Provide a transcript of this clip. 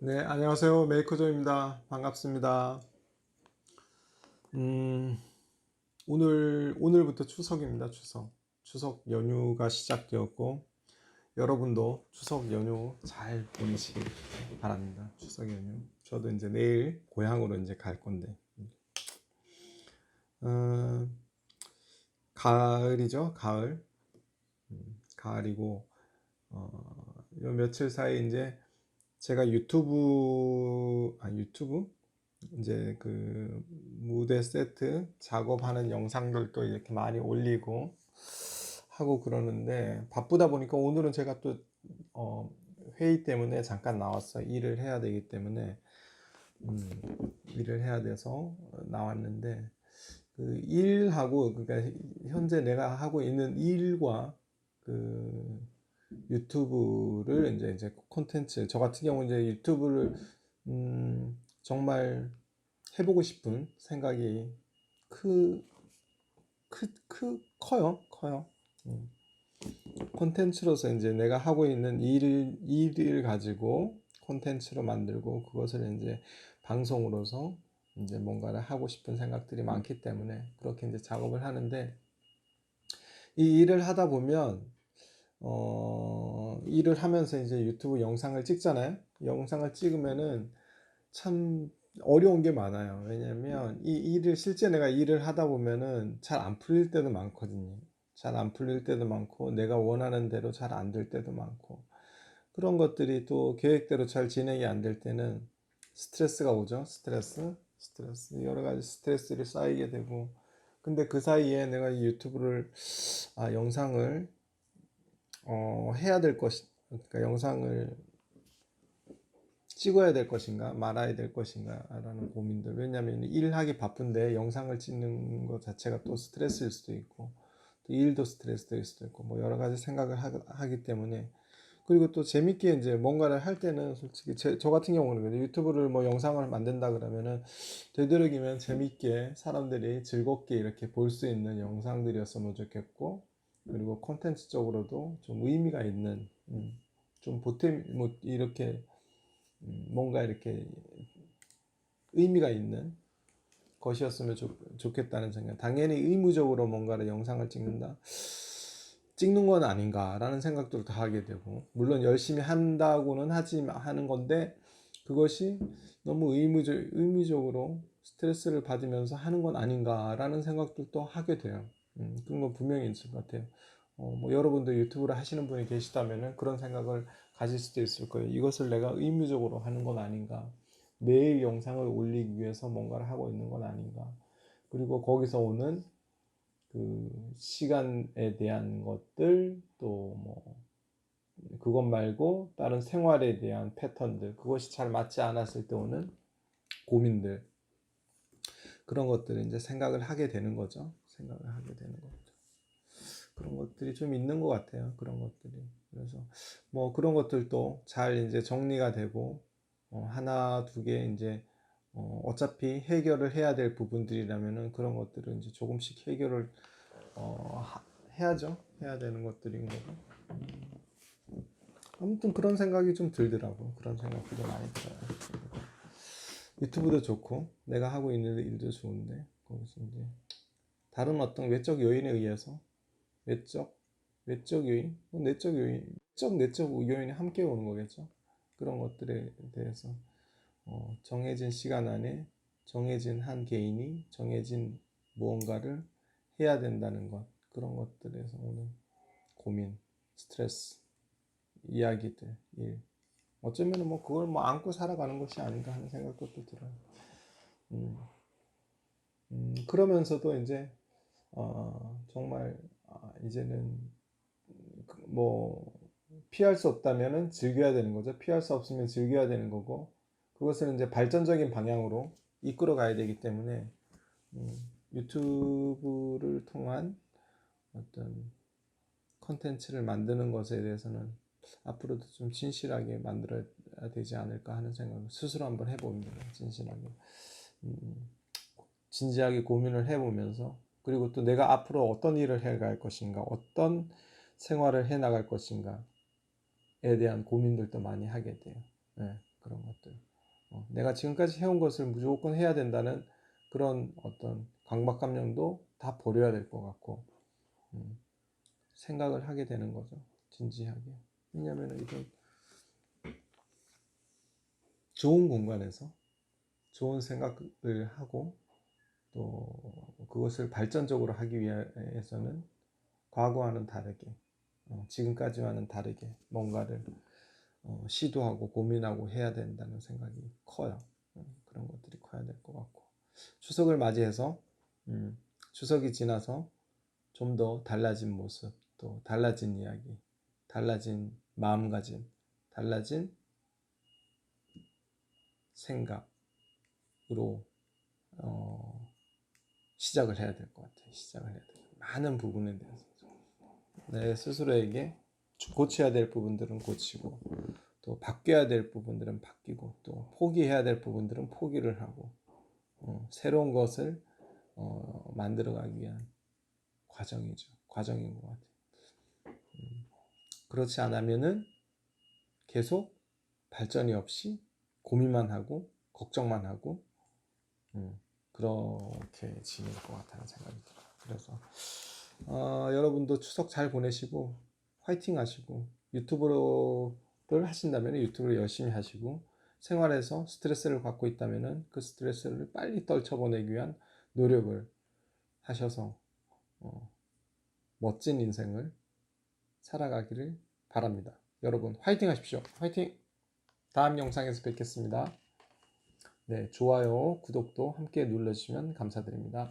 네, 안녕하세요. 메이커조입니다. 반갑습니다. 음, 오늘, 오늘부터 추석입니다. 추석. 추석 연휴가 시작되었고, 여러분도 추석 연휴 잘 보내시길 바랍니다. 추석 연휴. 저도 이제 내일 고향으로 이제 갈 건데. 어, 가을이죠. 가을. 음, 가을이고, 어, 요 며칠 사이 이제 제가 유튜브 아 유튜브 이제 그 무대 세트 작업하는 영상들도 이렇게 많이 올리고 하고 그러는데 바쁘다 보니까 오늘은 제가 또 어, 회의 때문에 잠깐 나왔어요. 일을 해야 되기 때문에 음, 일을 해야 돼서 나왔는데 그 일하고 그러니까 현재 내가 하고 있는 일과 그 유튜브를 이제 이제 콘텐츠 저 같은 경우 이제 유튜브를 음 정말 해보고 싶은 생각이 크, 크, 크, 커요, 커요. 음. 콘텐츠로서 이제 내가 하고 있는 일을, 일을 가지고 콘텐츠로 만들고 그것을 이제 방송으로서 이제 뭔가를 하고 싶은 생각들이 많기 때문에 그렇게 이제 작업을 하는데 이 일을 하다 보면 어, 일을 하면서 이제 유튜브 영상을 찍잖아요. 영상을 찍으면은 참 어려운 게 많아요. 왜냐면 이 일을 실제 내가 일을 하다 보면은 잘 안 풀릴 때도 많거든요. 잘 안 풀릴 때도 많고 내가 원하는 대로 잘 안 될 때도 많고 그런 것들이 또 계획대로 잘 진행이 안 될 때는 스트레스가 오죠. 스트레스, 스트레스 여러 가지 스트레스를 쌓이게 되고 근데 그 사이에 내가 이 유튜브를 아 영상을 어, 해야 될 것이, 그러니까 영상을 찍어야 될 것인가, 말아야 될 것인가, 라는 고민들. 왜냐면 일하기 바쁜데 영상을 찍는 것 자체가 또 스트레스일 수도 있고, 또 일도 스트레스일 수도 있고, 뭐 여러 가지 생각을 하, 기 때문에, 그리고 또 재밌게 이제 뭔가를 할 때는 솔직히 제, 저 같은 경우는. 유튜브를 뭐 영상을 만든다 그러면은 되도록이면 재밌게 사람들이 즐겁게 이렇게 볼 수 있는 영상들이었으면 좋겠고, 그리고 콘텐츠적으로도 좀 의미가 있는 음, 좀 보탬 뭐 이렇게 음, 뭔가 이렇게 의미가 있는 것이었으면 좋, 좋겠다는 생각. 당연히 의무적으로 뭔가를 영상을 찍는다. 찍는 건 아닌가라는 생각도 다 하게 되고 물론 열심히 한다고는 하지 하는 건데 그것이 너무 의무적 의미적으로 스트레스를 받으면서 하는 건 아닌가라는 생각도 하게 돼요. 음, 그런 건 분명히 있을 것 같아요. 어, 뭐 여러분도 유튜브를 하시는 분이 계시다면 그런 생각을 가질 수도 있을 거예요. 이것을 내가 의무적으로 하는 건 아닌가. 매일 영상을 올리기 위해서 뭔가를 하고 있는 건 아닌가. 그리고 거기서 오는 그 시간에 대한 것들 또 뭐 그것 말고 다른 생활에 대한 패턴들 그것이 잘 맞지 않았을 때 오는 고민들 그런 것들을 이제 생각을 하게 되는 거죠. 생각을 하게 되는 거죠. 그런 것들이 좀 있는 것 같아요. 그런 것들이. 그래서 뭐 그런 것들도 잘 이제 정리가 되고 어 하나 두 개 이제 어 어차피 해결을 해야 될 부분들이라면은 그런 것들을 이제 조금씩 해결을 어 해야죠. 해야 되는 것들인 거고. 음. 아무튼 그런 생각이 좀 들더라고. 그런 생각들이 많이 들어요. 유튜브도 좋고 내가 하고 있는 일도 좋은데 거기서 이제 다른 어떤 외적 요인에 의해서 외적 외적 요인, 뭐 내적 요인, 적 내적 요인이 함께 오는 거겠죠. 그런 것들에 대해서 어, 정해진 시간 안에 정해진 한 개인이 정해진 무언가를 해야 된다는 것 그런 것들에서 오는 고민, 스트레스, 이야기들, 일 어쩌면 뭐 그걸 뭐 안고 살아가는 것이 아닌가 하는 생각도 또 들어요. 음, 음, 그러면서도 이제 어, 정말 아, 이제는 그뭐 피할 수 없다면은 즐겨야 되는 거죠. 피할 수 없으면 즐겨야 되는 거고 그것을 이제 발전적인 방향으로 이끌어 가야 되기 때문에 음, 유튜브를 통한 어떤 컨텐츠를 만드는 것에 대해서는 앞으로도 좀 진실하게 만들어야 되지 않을까 하는 생각을 스스로 한번 해봅니다. 진실하게. 음, 진지하게 고민을 해보면서 그리고 또 내가 앞으로 어떤 일을 해갈 것인가, 어떤 생활을 해 나갈 것인가에 대한 고민들도 많이 하게 돼요. 네, 그런 것들. 어, 내가 지금까지 해온 것을 무조건 해야 된다는 그런 어떤 강박감정도 다 버려야 될 것 같고 음, 생각을 하게 되는 거죠. 진지하게. 왜냐하면 이건 좋은 공간에서 좋은 생각을 하고 또 그것을 발전적으로 하기 위해서는 과거와는 다르게 어, 지금까지와는 다르게 뭔가를 어, 시도하고 고민하고 해야 된다는 생각이 커요. 음, 그런 것들이 커야 될 것 같고 추석을 맞이해서 음, 추석이 지나서 좀 더 달라진 모습, 또 달라진 이야기, 달라진 마음가짐, 달라진 생각으로 어, 시작을 해야 될 것 같아요. 시작을 해야 돼요. 많은 부분에 대해서 내 스스로에게 고쳐야 될 부분들은 고치고 또 바뀌어야 될 부분들은 바뀌고 또 포기해야 될 부분들은 포기를 하고 어, 새로운 것을 어, 만들어가기 위한 과정이죠. 과정인 것 같아요. 음, 그렇지 않으면은 계속 발전이 없이 고민만 하고 걱정만 하고 음, 그렇게 지낼 것 같다는 생각이 들어요. 그래서 어, 여러분도 추석 잘 보내시고 화이팅 하시고 유튜브를 하신다면 유튜브를 열심히 하시고 생활에서 스트레스를 받고 있다면 그 스트레스를 빨리 떨쳐보내기 위한 노력을 하셔서 어, 멋진 인생을 살아가기를 바랍니다. 여러분 화이팅 하십시오. 화이팅! 다음 영상에서 뵙겠습니다. 네, 좋아요, 구독도 함께 눌러주시면 감사드립니다.